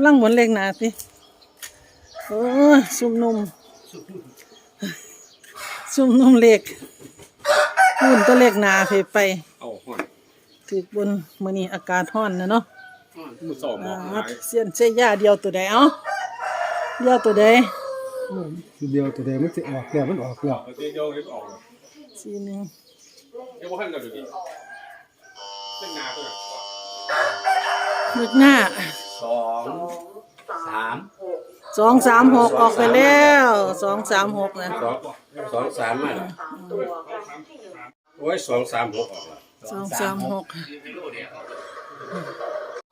ำลังหมุนเลขหนาสิโอ้ยซุ่มนุ่มซุ่มนุ่มเลขหุ่นตัวเลขหนาไปไปเอาห่อนถือบนมื้อนี้อากาศร้อนนะเนาะห่อนมือสอบหมอกหอ่าลายเสียนเสียยาเดียวตัวใดเอ้าเดียวตัวใดทีเดียวตัวเดียวมันจะออกแล้วมันออกแล้วเอาเจ๊โยกเล็บออกเลยสี่หนึ่งเอ้ยว่าให้เราดูดิเส้นนาตัวไหนนึกหน้า สองสามสองสามหกออกไปแล้วสองสามหกนะสองสองสามมาแล้วโอ้ยสองสามหกออกแล้วสองสามหก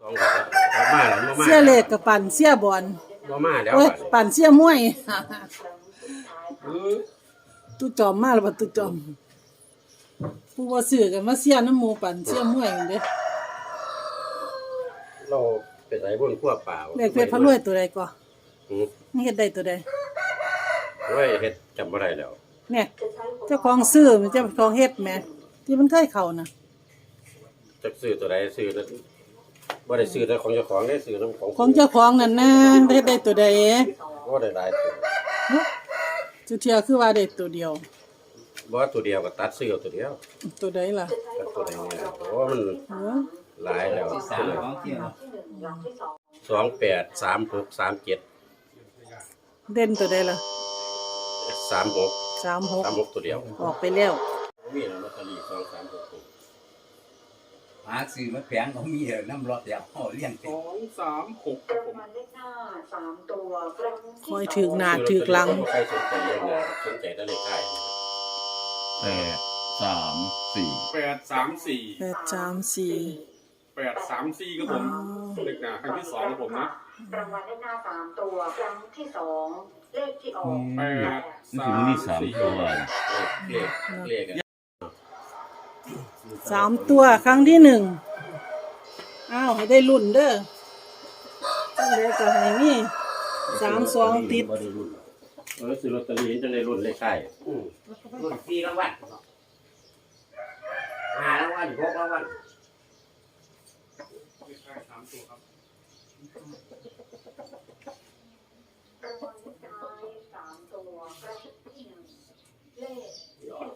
สองหกออกมาแล้วบ่มาเสียเลขกับปั่นเสียบอลบ่มาแล้วโอ้ยบัดปั่นเสียมวยเออตุจอมมาแล้วบ่ตุจอมผู้บ่ซื้อกันมาเสียน้ำหมูปั่นเสียมวยนั่นเด้เรา เป็นไรบนขั้วเปล่าเลขเพชรพระรวยตัวใดก่ออืมนี่เฮ็ดได้ตัวใดโอ้ยเฮ็ดจำบ่ได้แล้วเนี่ยเจ้าของซื้อมันเจ้าของเฮ็ดแหมที่มันเคยเข้านะจักซื้อตัวใดซื้อนั้นบ่ได้ซื้อแต่ของเจ้าของได้ซื้อน้ำของของเจ้าของนั่นนะเฮ็ดได้ตัวใดบ่ได้หลายตัวจุเทียคือว่าได้ตัวเดียวบ่ตัวเดียวก็ตัดซื้อเอาตัวเดียว ตัวใดล่ะตัดตัวใดเนี่ยโอ้มันเออ หลายแล้วสามของเที่ยวสองแปดสามหกสามเจ็ดเด่นตัวใดล่ะสามหกสามหกสามหกตัวเดียว ออกไปแล้วมีแล้วลอตเตอรี่สองสามหกตัวหาซื้อมาแผงเขามีเด้อน้ำรอดเดียวเอาเลี้ยงสเต็มองสามหกครับผมมันเลขหน้าสามตัวครั้งที่คอยถึกหน้าถึกหลัง ใครสนใจเรื่องงานสนใจได้เลขไทยแปดสามสี่แปดสามสี่แปดสามสี่ แปดสามสี่ครับผม เล็กหนาครั้งที่สองครับผมนะ รางวัลเลขหน้าสามตัวครั้งที่สองเลขที่ออกแปดนี่สาถึงมนี่สามสี่ตัว เลขเลขอะสามตัวครั้งที่หนึ่งอ้าวให้ได้รุ่นเด้อจังไดก็ให้มีสามสองติดเออซื้อลอตเตอรี่จะได้รุ่นเลขไทยรุ่นสี่รางวัลห้ารางวัลหกรางวัล สามตัวครับรางวัลเลขท้ายสามตัวครั้งที่หนึ่งเลขที่ออก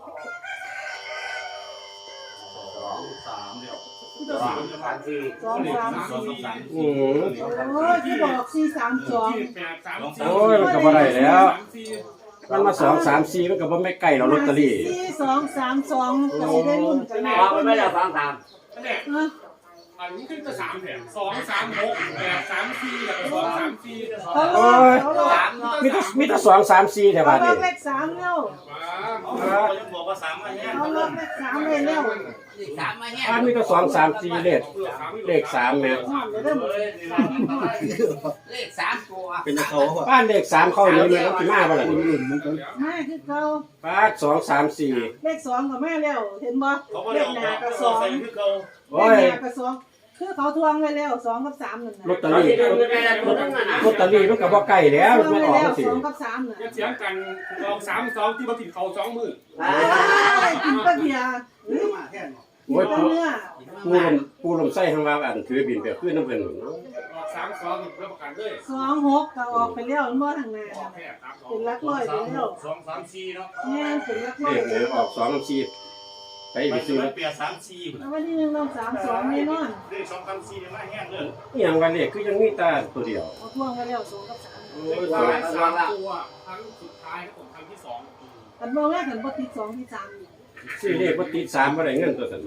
สองสามเดียวสามสามสี่สองสามสี่อืมโอ้ยที่บอกสี่สามสองแปดสามสี่โอ้ยมันก็บ่ได้แล้วสามสี่มันมาสองสามสี่มันก็บ่ไม่ใกล้เราลอตเตอรี่สี่สองสามสองก็สิได้รุ่นกันออกไปไม่ได้ฟังตามอันเนี้ย ฮะอันนี้ขึ้นจะสามแถมสองสามหกแปดสามสี่แล้วก็สองสามสี่เขาลโอ้อกยเขาลอกสามเนาะมีแต่มีแต่สองสามสี่แถวเขาบ้านลอนี่กเลขสามแล้วมาบอกว่าสามมาเนี่ยเขาลอกเลขสามเลยแล้วสามมาเนี่ยบ้านมีแต่สองสามสี่เลขเลขสามแม่เดี๋ยวเริ่มเลขสามตัวเป็นเขาบ้านเลขสามเข้านี้มันก็สิมาบ่ล่ะนี่รุ่นมันก็แม่คือเขาบ้านสองสามสี่เลขสองกับแม่แล้ว เห็นบ่เลขหน้ากับสองเลขโอ้ยหน้ากับสอง คือเขาทวงไว้แล้วสองกับสามนั่นลอน่ะตเตอรี่ลอตเตอรี่มันก็บ่ใกล้แล้วทวงมันไว้ออกแล้วสิสองกับสามน่ะอย่าเถียงกันลองสามสองที่มาติดเขาสองมือไอ้กินปลาเบียร์โอ้ยปลาปูเนื้อปูลมปูลมไส้ทางว่าอันถือบินไปขึ้นน้ำเพิ่นเนาะออกสามสองรับประกันเลยสองหกก็ออกไปแล้วมันบ่ทางหน้าออกน่ะแค่สามสองเป็นลักร้อยไปแล้วสองสามสี่เนาะแม่นเป็นลักเลร้อยขไปเออแล้วออกสองสี่ ไปไปซื้อเปียสามสี่แล้ววันที่หนึ่งเราสามสองแน่นอนเลขสองสามสี่เนี่ยมาแห้งเลยอหย่างว่าเลขคือยังมีแตาตัวเดียวเอาทวงไว้แล้วสองกับสามโอ้เลยขสท้าองยสามตัวครั้งสุดท้ายครับผมครั้งที่สองกันบ่แม่กันบ่ติดสองที่สามอีกซื้อเลขบ่ติดสามบ่ได้เงินตัวสั่น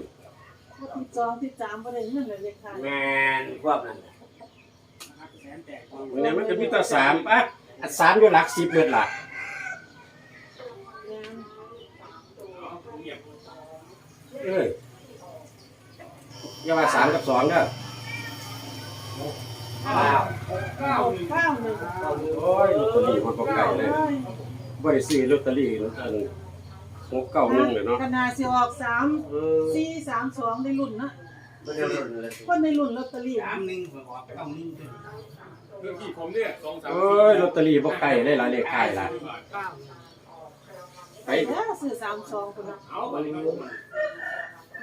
บ่ติดสองที่สามบ่ได้เงินเลยเลขท้ายแมนควบนั่นวันนี้มันก็มีแตาสามอะอันสามอยู่หลักสิบเบิดล่ะ แม่น เงียบ เอ้ยอย่าว่าสามกับสองเด้อเก้าเก้าหนึ่งเก้าหนึ่งโอ้ยลอตเตอรี่มันบ่ไกลเลยบ่ได้ซื้อลอตเตอรี่อันหกเก้าหนึ่งเลยเนาะขนาดสิออกสามเออสี่สามสองได้รุ่นนะไม่ได้รุ่นเลยคนในรุ่นลอตเตอรี่สามหนึ่งผมออกเก้าหนึ่งเรื่องที่ผมเนี่ยสองสามโอ้ยลอตเตอรี่บ่ไกลเลยล่ะเลขท้ายล่ะไปแล้วซื้อสามสองคนละเอาวันนี้ครั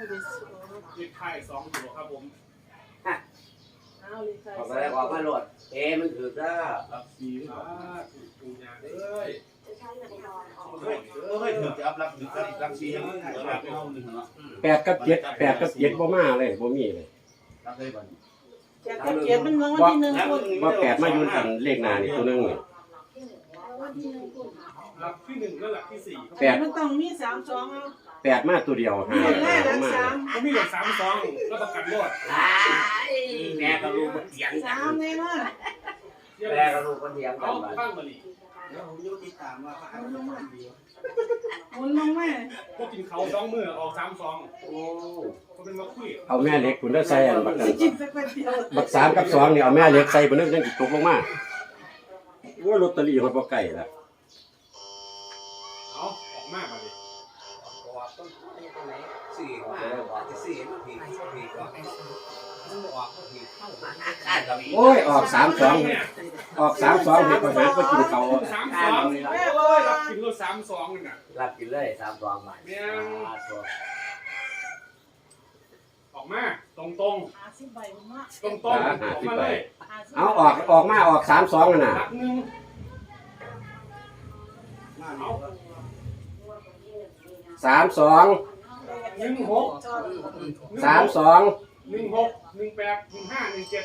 นี่ไขท้ายสองตัวครับผมอ่าเอาเลยค่ะออกมาแล้วออกมาโหลดเอ้มันถือจ้ารับซีอ่าปูยาเอ้ยจะใช้อุปกรณ์ออกเฮ้ยเฮ้ยถึงจะอัพรับถึงจะรักซีให้มันรับเอาหนึ่งเนาะแปดกับเจ็ดแปดกับเจ็ดบ่มาเลยบ่มีเลยรับได้บัดแจกกับเกียรติมันวันที่หนึ่งคุณว่าแปดมาอยู่กันเลขหน้านี่ตัวนึงนี่หลักที่หนึ่งและหลักที่หนึ่งคุณหลักที่หนึ่งและหลักที่สี่แปดมันต้องมีสามสองเอา แปดมาตัวเดียวหาเรียนแรกรักมาสามเขามีเหลือสามซองแล้วประกันรอดแม่ก็รู้มันเถียงกัสานมแน่นอนแม่ก็รู้มันเถียงกัเอานบัดข้างมาดิหมุนลงมาพวกกินเขาสองมือออกสามซองโอ้เขาเป็นมาคุยเอาแม่เหล็กคุณได้ใส่อันบักนั้นจิบสักเดียวบักสามกับสองนี่เอาแม่เหล็กใส่บ่นึกยังสิตกลงมาโอ้ยลอตเตอรี่มันบ่ไกลละเอาออกมากมาดิ สี่ออกแล้วออกที่สี่มันผิดผิดออกมันออกก็ผิดเข้ามาข้ก็มีโอ้ยออกสามสองออกสามสองเฮ็ดปัญหาไปกินเขาสามซองแม่เลยรับกินรถสามซองนั่นน่ะรับกินเลยสามสองบาทออกมาตรงตรงตรงตรงออกมาเลยเอาออกออกมาออกสามสองนั่นน่ะหนึ่งสามสอง หนึ่งหกสามสองหนึ่งหกหนึ่งแปดหนึ่งห้าหนึ่งเจ็ด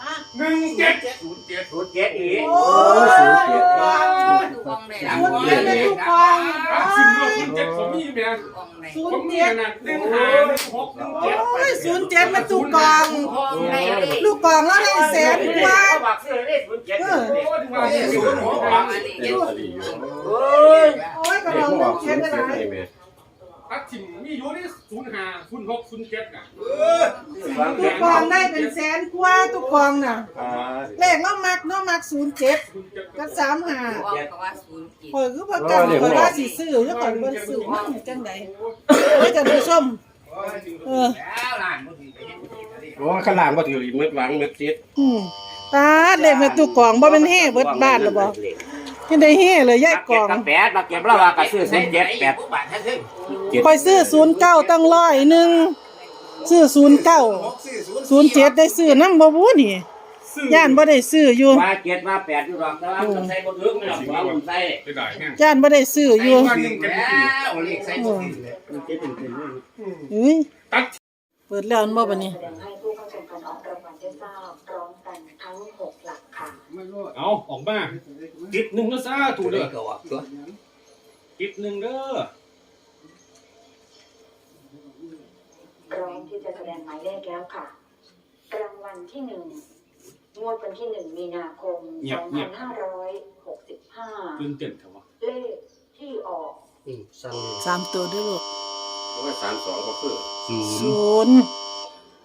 อะหนึ่งเจ็ดศูนย์เจ็ดศูนย์เจ็ดอีกโอ้โอ้ยสูงเกียรติคุณเจ็ดเป็นทุกกองอะสิบโลศูนย์เจ็ดผมมีแม่ศูผนมย์มีเจ็ดนั่นหนึ่งห้าหนึ่งหกหนึ่งเจ็ดโอ้ยศูนย์เจ็ดเป็นทุกกองลูกกองแล้วได้แสนกว่าบอกซื้อเลยศูนย์เจ็ดโอ้ยถึงว่าศูนย์หกเด็กตะลีอยู่โอ้ยโอ้ยกระเด็ดกองบ่ลูออกกศูเจ็ดนย์เป็นไร เจ็ดนี่แม่พักถิ่มมีอยู่นี่ศูนย์ห้าศูนย์หกศูนย์เจ็ดน่ะทุกกองได้เป็นแสนกว่าทุกกองน่ะ อ่าเลขน้องมักน้องมักศูนย์เจ็ดศูนย์เจ็ดกับสามห้าออกก็ว่าศูนย์จิตข่อยคือประกันข่อยว่าสิซื้อแล้วข่อยบ่ซื้อมันจังไดเอ้ยท่านผู้ชม เออ แล้วหลานบ่ถือไปเห็นโอ้ข้างล่างบ่ถืออีกมืดหวังมืดจิตอืมตาดเลขแม่ตุกกองบ่เป็นแห่เบิดบ้านแล้วบ่ ยังได้แห่เลยยายกองกับแปดมาเก็บแล้วว่าก็ซื้อเส้นเจ็ดแปดบาทแท้ซึ่งข่อยซื้อ09ตั้งร้อยหนึงซื้อ09 07ได้ซื้อนำบ่บูนี่ย่านบ่ได้ซื้ออยู่ว่าเจ็ดว่าแปดอยู่หรอกแต่ว่ามันใส่บ่ถึงไม่หรอกว่ามันใส่ไปได้แห้งย่านบ่ได้ซื้ออยู่วันหนึ่งเจ็ดแล้วเลขใส่บ่ถึงเลยเอ้ยตัดเปิดแล้วอันบ่บัดนี้ ให้ผู้เข้าชมการออกรางวัลได้ทราบพร้อมกันทั้งหกหลักค่ะ เอาออกมา กิดหนึ่งแล้วซะถูกเด้อก็ว่าตัวกิดหนึ่งเด้อพร้อมที่จะแสดงหมายเลขแล้วค่ะ รางวัลที่หนึ่งงวดวันที่หนึ่งมีนาคมสองพันห้าร้อยหกสิบห้าตื่นเต้นเถอะวะเลขที่ออกสามตัวเด้วยลูกโอ้ยสามสองก็คือ ศูนย์ศูนย์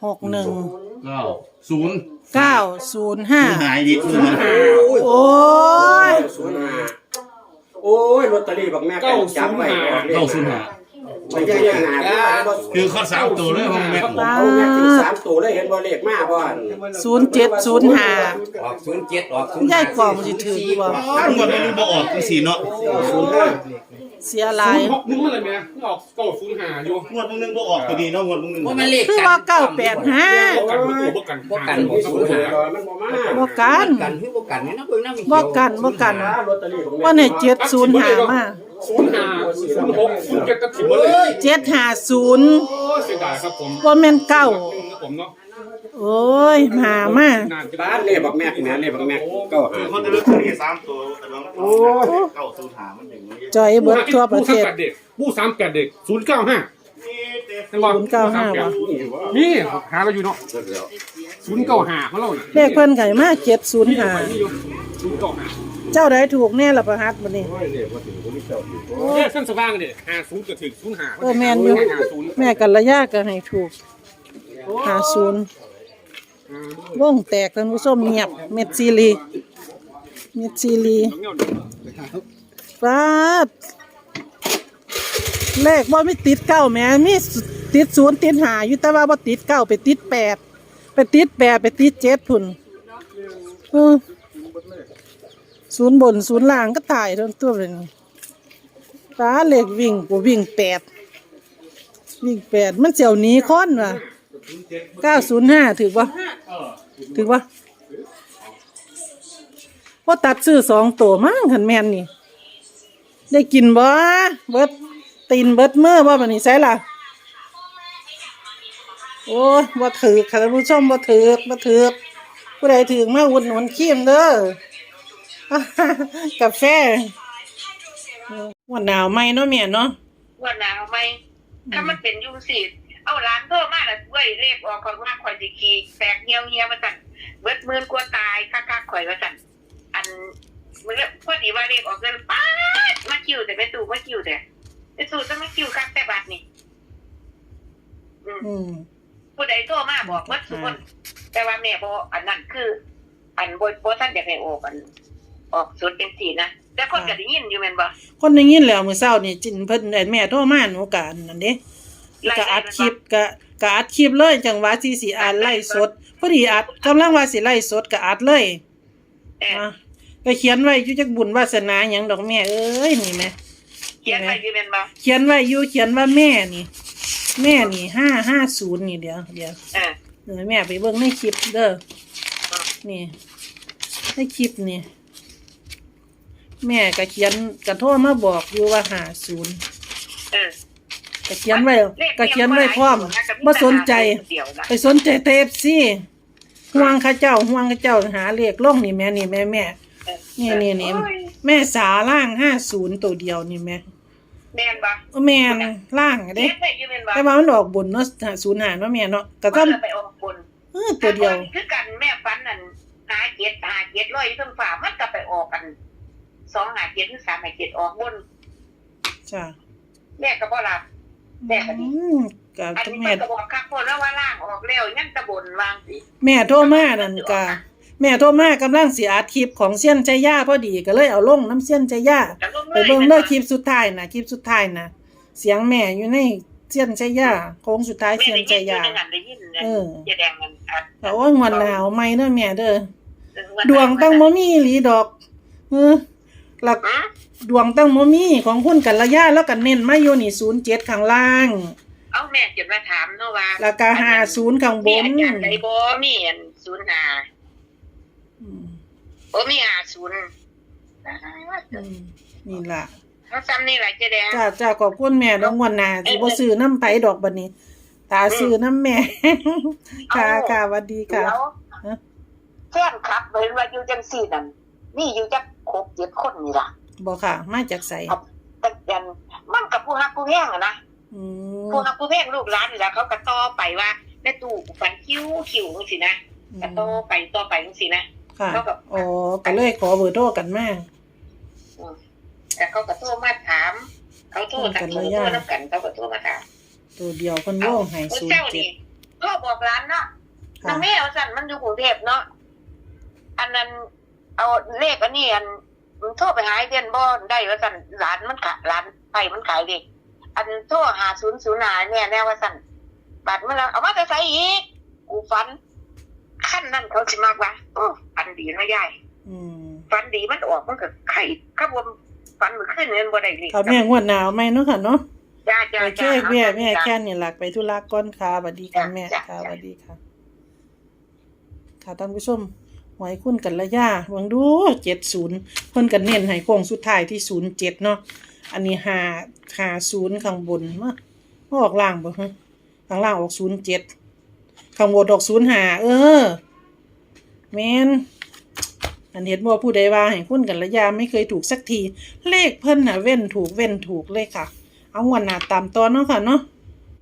หกหนึ่งเก้าศูนย์เก้าศูนย์ห้าหายดิศูนย์โอ้ยศูนย์ห้าเก้าโอ้ยลอตเตอรี่บักแม่ก็จับไว้ออกเลขเก้าศูนย์หาวันที่หนึ่งไม่ใช่เลขหน้าบ่คือข้อสามตัวเลยของแม่เอาแม่ถึงสามตัวเลยเห็นบ่เลขมาบ่อันศูนย์เจ็ดศูนย์ห้าออกศูนย์เจ็ดออกศูนย์ยายกล่องสิถือบ่หมดมันบ่ออกจังสี่เนาะศูนย์ห้า เสียหศูลายนย์หกหนึ่งมาเลยแม่ไม่ออกเก้าศูนย์ห้าอยู่งวดมึงนึงบ่ออกพอดีเนาะงวดมึงนึงว่ามันเลขคือว่าเก้าแปดห้าพวกกันมันตัวพวกกันบ่กันมีศูนย์ห้าร้อยมันบ่มาบ่กัน กันคือบ่กันนี่นะเบิ่งนำบ่กันบ่กันลอตเตอรี่ของแม่ว่าในเจ็ดศูนย์ห้ามาศูนย์ห้าศูนย์หกศูนย์เจ็ดก็ถิ่มหมดเลยเจ็ดห้าศูนย์โอ้เสียดายครับผมว่าแม่นเก้าครับผมเนาะโอ้ยหามานานจะบ้านเลขบักแม่แม่เลขบักแม่เก้าห้าคนจะรู้ตัวนี้สามตัวโอ้ยเก้าศูนย์หามันอย่างนี้ จอยเบิดทั่วประเทศผู้สามแปดเด็กศูนย์เก้าห้าศูนย์เก้าห้าบ่นี่หาเราอยู่เนาะศูนย์เก้าห้าเขาเล่าเลขเพิ่นไข่มาเจ็ดศูนย์ห้าศูนย์เก้าห้าเจ้าใดถูกแน่ละประหัสบัดนี้เนี่ยเส้นสว่างเนี่ยห้าศูนย์ก็ถึงศูนย์ห้าเออแม่นอยู่ห้าศูนย์แม่กัลยาก็ให้ถูกหาศูนย์วงแตกท่านผู้ชมเงียบเม็ดซีรีเม็ดซีรี ฟาดเลขว่าไม่ติดเก้าแม่มีติดศูนย์ติดหาอยู่แต่ว่าบ่ติดเก้าไปติดแปดไปติดแปดไปติดเจ็ดพุ่นศูนย์บนศูนย์ล่างก็ตายทั้งตัวเลยตาเลขวิ่งกูวิ่งแปดวิ่งแปดมันเสียวหนีค้อนว่ะเก้าศูนย์ห้าถือป่ะถือว่าว่าตัดซื้อสองตัวมั้งขันแมนนี่ ได้กินบ่เบิดตีนเบิดเมื่อบ่บันนี้ใช่ล่ะ โอ้ยบ่ถือค่ะท่านผู้ชมบ่ถือบ่ถือผู้ใดถือมาอุดหนุนขี้มเด้อกาแฟวันหนาวไหมเนาะแม่เนาะว่าหนาวไหมถ้ามันเป็นยุงสีดเอาร้านโทษมาแล้วเว้ยเลขออกก่อนว่าข่อยสิขี่แตกเหี่ยวเหี่ยวมาสั่นเบิดหมื่นกลัวตายคักๆข่อยว่าสั่นอัน มึงเนี่ยพอดีว่าเลขออกเงินป๊าดมาคิวแต่ไม่ตู่มาคิวแต่ไม่ตู่จะมาคิวคักแต่บาทนี่อืมอืมผู้ใดโทรมาบอกว่าสุคนแต่ว่าแม่บอกอันนั้นคือ อันบ่บ่ท่านอยากให้ออกอัน ออกสุดเป็นสีนะแต่คนก็ได้ยินอยู่แม่นบ่คนได้ยินแล้วมื้อเช้านี่จินเพิ่นได้แม่โทรมาหนูก็อันนั่นเด้ก็อัดคลิปก็ก็อัดคลิปเลยจังหวะที่สิอ่านไล่สดพอดีอัดกำลังว่าสิไล่สดก็อัดเลยเอออะ ก็เขียนไว้อยู่จักบุญวาสนาหยังดอกแม่เอ้ยนี่แม่เขียนไปอยู่แม่นบ่เขียนไว้อยู่เขียนว่าแม่นี่ แม่นี่ห้าห้าศูนย์นี่เดี๋ยวเดี๋ยวเออเดี๋ยวแม่ไปเบิ่งในคลิปเด้อนี่ในคลิปนี่แม่ก็เขียนก็โทรมาบอกอยู่ว่าห้าศูนย์เออ ก็เขียนไว้ก็เขียนไว้พร้อมบ่สนใจ ไปสนใจเทปสิห่วงเข้าเจ้าห่วงเข้าเจ้าหาเลขล่องนี่แม่นี่แม่แม่ นี่นี่นี่แม่สาล่างห้าศูนย์ตัวเดียวนี่แม่แม่นบ่เออแม่นล่างเขีเด้ยนไปอยู่แม่นบ่แต่ว่ามันออกบนเนาะศูนย์หาเนาะแม่เนาะก็ก็ต้องไปออกบนเออตัวเดียว คือกันแม่ฟันนั่นหาเจ็ดหาเจ็ดร้อยเพิ่งฝ่ามันก็ไปออกกันสองหาเจ็ดหรือสามหาเจ็ดออกบน จ้ะแม่ก็บ่รับ แม่ก็ดี อืมก็อันต้องนี้แม่ มันก็บอกคักคนแล้วว่าล่างออกแล้วยังตะบนวางสิ แม่โทรมานั่นก็ แม่โทรมากำลังสิอัดคลิปของเซียนใจย่าพอดีก็เลยเอาลงน้ำเซียนใจย่าแต่ลงไปเบิ่งเด้อคลิปสุดท้ายน่ะคลิปสุดท้ายน่ะเสียงแม่อยู่ในเซียนใจย่าโค้งสุดท้ายแม่เซียนได้ใจยินอยู่ย่าในงานได้ยินเนี่ยเออจะแดงมันอัดแต่ว่างวนหนาวไหมเด้อแม่เด้อดวงตั้งบ่มีอีหลีดอกเออหลักหือดวงตั้งบ่มีของคุณกัลยาแล้วก็เน้นมาอยู่นี่07ข้างล่างเอาแม่จดมาถามเนาะว่าแล้วก็50ข้างบมีนอาจารย์ใดบ่มีอันศูนย์หาอืมโอ้มีหาศูนย์อืมนี่ล่ะเขาซ้ำนี่แหละเจ๊แดงจ้าจ้าขอบคุณแม่ดอกงวดหน้าสิบ่ซื้อน้ำไผดอกบัดนี้ ตาซื้อน้ำแม่ ค่ะค่ะสวัสดีค่ะเดี๋ยวฮะแฟนครับเห็นว่าอยู่จังสี่นั่นนี่อยู่จักหกเจ็ดคนนี่ล่ะบ่ค่ะ มาจากไสครับแต่ยันมันกับผู้ฮักผู้แพงอะนะอืมผู้ฮักผู้แพงลูกหลานนี่ล่ะเขาก็ต่อไปว่าแม่ตู่ฝันคิ้วคิ้วจังซี่นะก็ต่อไปต่อไปจังซี่นะ ค่ะ เขาก็อ๋อก็เลยขอเบอร์โทรกันมาอืมแต่เขาก็โทรมาถาม เขาโทรถามกันโทรระยะโทรนํกันเขาก็โทรมาถามตัวเดียวเพิ่นโลงให้เมื่อศูนเจ้าย์เจ็ดนี่พ่อบอกร้านเนาะค่ะนางแม่เอาสั่นมันอยู่กรุงเทพเนาะอันนั้นเอาเลขอันนี้อันมันโทรไปหาไอ้เดือนบ่ได้ว่าสั่นร้านมันขายร้านไปมันขายเด็กอันโทรหาศูนย์ศูนย์หาเนี่ยแน่ว่าสั่นบัตรเมื่อเราเอามาจะใส่อีกกูฟัน ขั้นนั้นเขาสิมากว่าโอ้ฟันดีเนาะยายอืมฟันดีมันออกมันก็ไข่ข้าวบนฟันมันขึ้นเงินบ่ได้เลยค่ะแม่งวดหนาวไหมเนาะค่ะเนาะจ้าจ้าโอเคจ้าแม่แม่จ้าแค่นี้หลักไปธุระก่อนค่ะสวัสดีค่ะจ้ะแม่จ้ะค่ะสจ้ะวัสดีค่ะ ค่ะท่านผู้ชมหวยคุณกันระยะเบิ่งดูเจ็ดศูนย์เพิ่นกันเน้นให้โค้งสุดท้ายที่ศูนย์เจ็ดเนาะอันนี้หาหาศูนย์ข้างบนมาออกล่างบ่ฮะข้างล่างออกศูนย์เจ็ด ข้างบนออกศูนย์หาเออแมนอันเห็นว่าผู้ใดว่าให้คุณกันระยะไม่เคยถูกสักที เลขเพิ่นน่ะเว้นถูกเว้นถูกเลยค่ะ เอางวันหนาตามตอนเนาะค่ะเนาะ